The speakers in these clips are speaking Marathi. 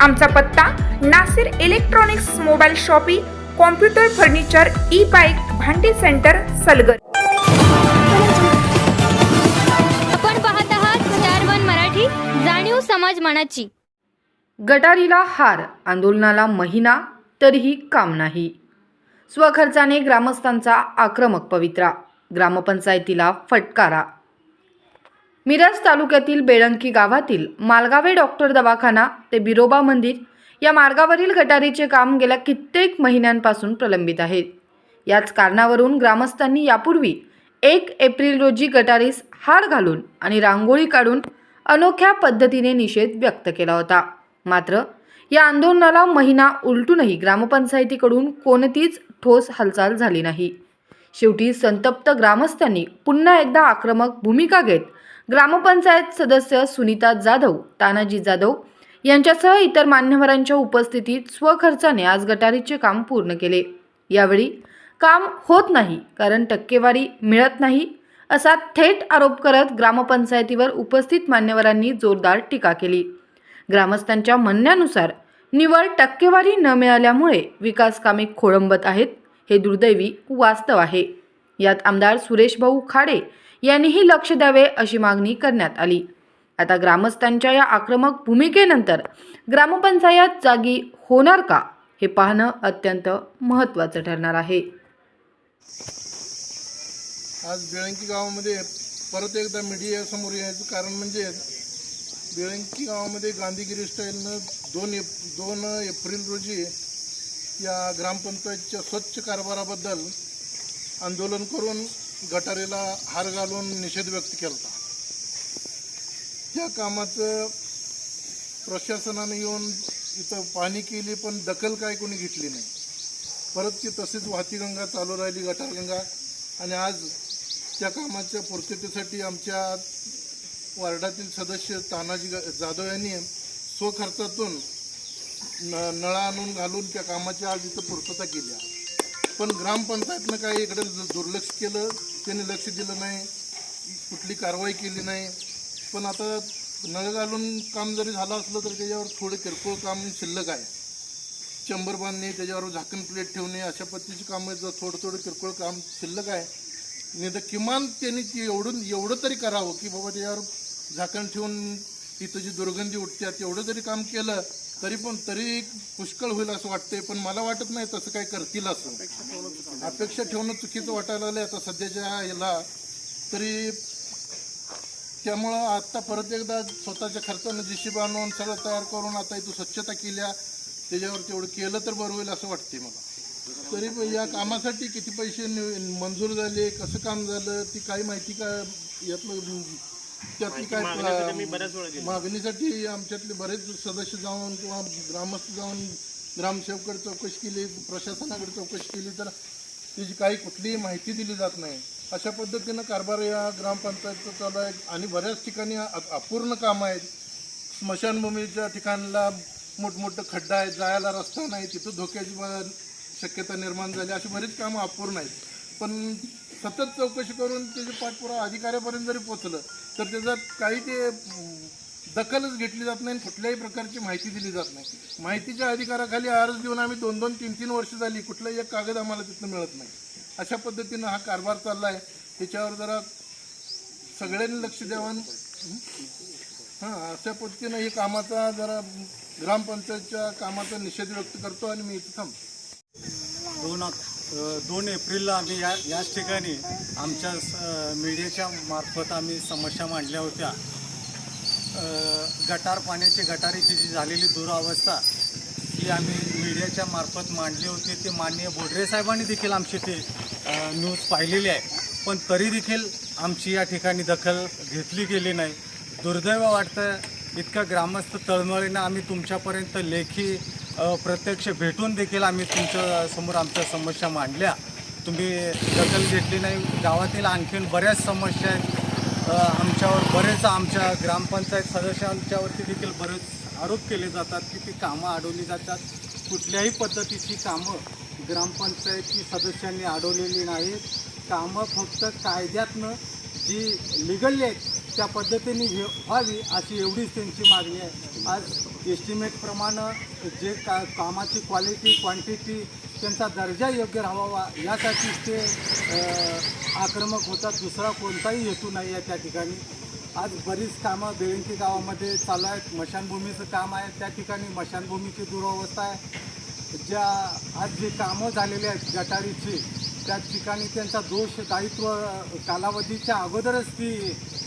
आमचा पत्ता Nasir electronics mobile shoppe computer furniture e bike भांडी सेंटर सलगर. आपण पाहत आहात मराठी जाणीव समाज मनाची. गटारीला हार आंदोलनाला महिना तरीही काम नाही. स्वखर्चाने ग्रामस्थांचा आक्रमक पवित्रा ग्रामपंचायतीला फटकारा. मिरज तालुक्यातील बेळंकी गावातील मालगावे डॉक्टर दवाखाना ते बिरोबा मंदिर या मार्गावरील गटारीचे काम गेल्या कित्येक महिन्यांपासून प्रलंबित आहे. याच कारणावरून ग्रामस्थांनी यापूर्वी एक एप्रिल रोजी गटारीस हार घालून आणि रांगोळी काढून अनोख्या पद्धतीने निषेध व्यक्त केला होता. मात्र या आंदोलनाला महिना उलटूनही ग्रामपंचायतीकडून कोणतीच ठोस हालचाल झाली नाही. शेवटी संतप्त ग्रामस्थांनी पुन्हा एकदा आक्रमक भूमिका घेत ग्रामपंचायत सदस्य सुनीता जाधव तानाजी जाधव यांच्यासह इतर मान्यवरांच्या उपस्थितीत स्वखर्चाने आज गटारीचे काम पूर्ण केले. यावेळी काम होत नाही कारण टक्केवारी मिळत नाही असा थेट आरोप करत ग्रामपंचायतीवर उपस्थित मान्यवरांनी जोरदार टीका केली. ग्रामस्थांच्या म्हणण्यानुसार निवड टक्केवारी न मिळाल्यामुळे विकास कामे खोळंबत आहेत हे दुर्दैवी वास्तव आहे. यात आमदार सुरेश भाऊ खाडे यांनीही लक्ष द्यावे अशी मागणी करण्यात आली. आता ग्रामस्थांच्या या आक्रमक भूमिकेनंतर ग्रामपंचायत जागी होणार का हे पाहणं अत्यंत महत्त्वाचं ठरणार आहे. आज बेळंकी गावामध्ये परत एकदा मीडियासमोर यायचं कारण म्हणजे बेळंकी गावामध्ये गांधीगिरी स्टाईलनं दोन एप दोन एप्रिल रोजी या ग्रामपंचायतच्या स्वच्छ कारभाराबद्दल आंदोलन करून गटारीला हार घालून निषेध व्यक्त केला होता त्या कामाचं प्रशासनाने येऊन इथं पाहणी केली पण दखल काय कोणी घेतली नाही. परत ती तशीच वाहती गंगा चालू राहिली गटारगंगा. आणि आज त्या कामाच्या पूर्ततेसाठी आमच्या वार्डातील सदस्य तानाजी जाधव यांनी स्वखर्चातून न नळा आणून घालून त्या कामाची आज इथं पूर्तता केली आहे. पण ग्रामपंचायतनं काय इकडे दुर्लक्ष केलं त्यांनी लक्ष दिलं नाही कुठली कारवाई केली नाही. पण आता नळ घालून काम जरी झालं असलं तर त्याच्यावर थोडे किरकोळ काम शिल्लक आहे. चंबर बांधणे त्याच्यावर झाकण प्लेट ठेवणे अशा पद्धतीची कामं जर थोडं थोडं किरकोळ काम शिल्लक आहे नाही तर किमान त्यांनी एवढून एवढं तरी करावं की बाबा त्याच्यावर झाकण ठेवून तिथं जी दुर्गंधी उठते तेवढं जरी काम केलं तरी पण तरी पुष्कळ होईल असं वाटतंय पण मला वाटत नाही तसं काय करतील असं. अपेक्षा ठेवणं चुकीचं वाटायला आलं आता सध्याच्या याला तरी त्यामुळं आता परत एकदा स्वतःच्या खर्चानं जीशी आणून सगळं तयार करून आता इथं स्वच्छता केल्या त्याच्यावर तेवढं केलं तर बरं होईल असं वाटते मला. तरी पण या कामासाठी किती पैसे मंजूर झाले कसं काम झालं ती काही माहिती का यातलं त्यातली काय मागणीसाठी आमच्यातले बरेच सदस्य जाऊन किंवा ग्रामस्थ जाऊन ग्रामसेवकडे चौकशी केली प्रशासनाकडे चौकशी केली तर त्याची काही कुठलीही माहिती दिली जात नाही. अशा पद्धतीनं कारभार या ग्रामपंचायतचा चालू आहे आणि बऱ्याच ठिकाणी अ- अपूर्ण कामं आहेत. स्मशानभूमीच्या ठिकाणला मोठमोठं खड्डा आहे जायला रस्ता नाही तिथं धोक्याची ब- शक्यता निर्माण झाली अशी बरीच कामं अपूर्ण आहेत. पण सतत चौकशी करून त्याचे पाठपुरावा अधिकाऱ्यापर्यंत जरी पोचलं तर त्याच्यात काही ते दखलच घेतली जात नाही आणि कुठल्याही प्रकारची माहिती दिली जात नाही. माहितीच्या अधिकाराखाली अर्ज देऊन आम्ही दोन दोन तीन तीन वर्ष झाली कुठलाही एक कागद आम्हाला तिथनं मिळत नाही. अशा पद्धतीनं हा कारभार चालला आहे त्याच्यावर जरा सगळ्यांनी लक्ष द्यावं हां? अशा पद्धतीनं हे कामाचा जरा ग्रामपंचायतच्या कामाचा निषेध व्यक्त करतो आणि मी इथं थांबतो. दोन एप्रिलला आम्ही या याच ठिकाणी आमच्या स- मीडियाच्या मार्फत आम्ही समस्या मांडल्या होत्या. गटार पाण्याची गटारीची जी झालेली दुरावस्था ही आम्ही मीडियाच्या मार्फत मांडली होती. ते माननीय बोडरे साहेबांनी देखील आमची ते न्यूज पाहिलेली आहे. पण तरी देखील आमची या ठिकाणी दखल घेतली गेली नाही. दुर्दैव वाटतं इतकं ग्रामस्थ तळमळीनं आम्ही तुमच्यापर्यंत लेखी प्रत्यक्ष भेटून देखील आम्ही तुमच्यासमोर आमच्या समस्या मांडल्या. तुम्ही दखल घेतली नाही. गावातील आणखीन बऱ्याच समस्या आहेत. आमच्यावर बरेच आमच्या ग्रामपंचायत सदस्यांच्यावरती देखील बरेच आरोप केले जातात की ती कामं अडवली जातात. कुठल्याही पद्धतीची कामं ग्रामपंचायती सदस्यांनी अडवलेली नाहीत. कामं फक्त कायद्यातनं जी लिगली आहेत त्या पद्धतीने व्हावी अशी एवढीच त्यांची मागणी आहे. आज एस्टिमेटप्रमाणे जे का कामाची क्वालिटी क्वांटिटी त्यांचा दर्जा योग्य राहावा यासाठीच ते आक्रमक होतात. दुसरा कोणताही हेतू नाही आहे त्या ठिकाणी. आज बरीच कामं बेळंकी गावामध्ये चालू आहेत. मशानभूमीचं काम आहे. त्या ठिकाणी मशानभूमीची दुरावस्था आहे. ज्या आज जे कामं झालेली आहेत गटारीची त्या ठिकाणी त्यांचा दोष दायित्व कालावधीच्या अगोदरच ती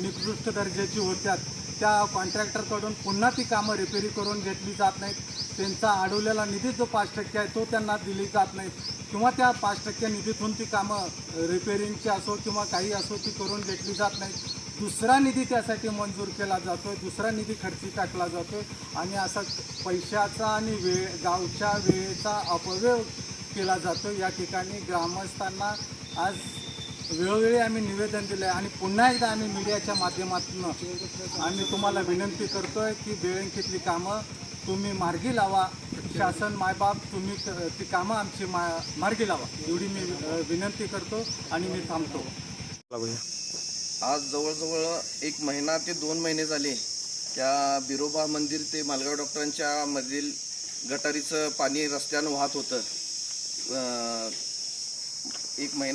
निकृष्ट दर्जाची होत्यात. त्या कॉन्ट्रॅक्टरकडून पुन्हा ती कामं रिपेरी करून घेतली जात नाहीत. त्यांचा अडवलेला निधी जो पाच टक्के आहे तो त्यांना दिली जात नाही. किंवा त्या पाच टक्के निधीतून ती कामं रिपेरिंगची असो किंवा काही असो ती करून घेतली जात नाही दुसरा निधी त्यासाठी मंजूर केला जातो दुसरा निधी खर्ची टाकला जातो आणि असा पैशाचा आणि वेळ गावच्या वेळेचा अपव्यय केला जातो या ठिकाणी ग्रामस्थांना आज वेळोवेळी आम्ही निवेदन दिलं आहे आणि पुन्हा एकदा आम्ही मीडियाच्या माध्यमातून आम्ही तुम्हाला विनंती करतो आहे की बेळंकीतली कामं तुम्ही मार्गी लावा. शासन मायबाप तुम्ही ती कामं आमची मा मार्गी लावा. एवढी मी विनंती करतो आणि मी थांबतो. आज जवळजवळ एक महिना ते दोन महिने झाले. त्या बिरोबा मंदिर ते मालगाव डॉक्टरांच्या मधील गटारीचं पाणी रस्त्यानं वाहत होतं. एक महिना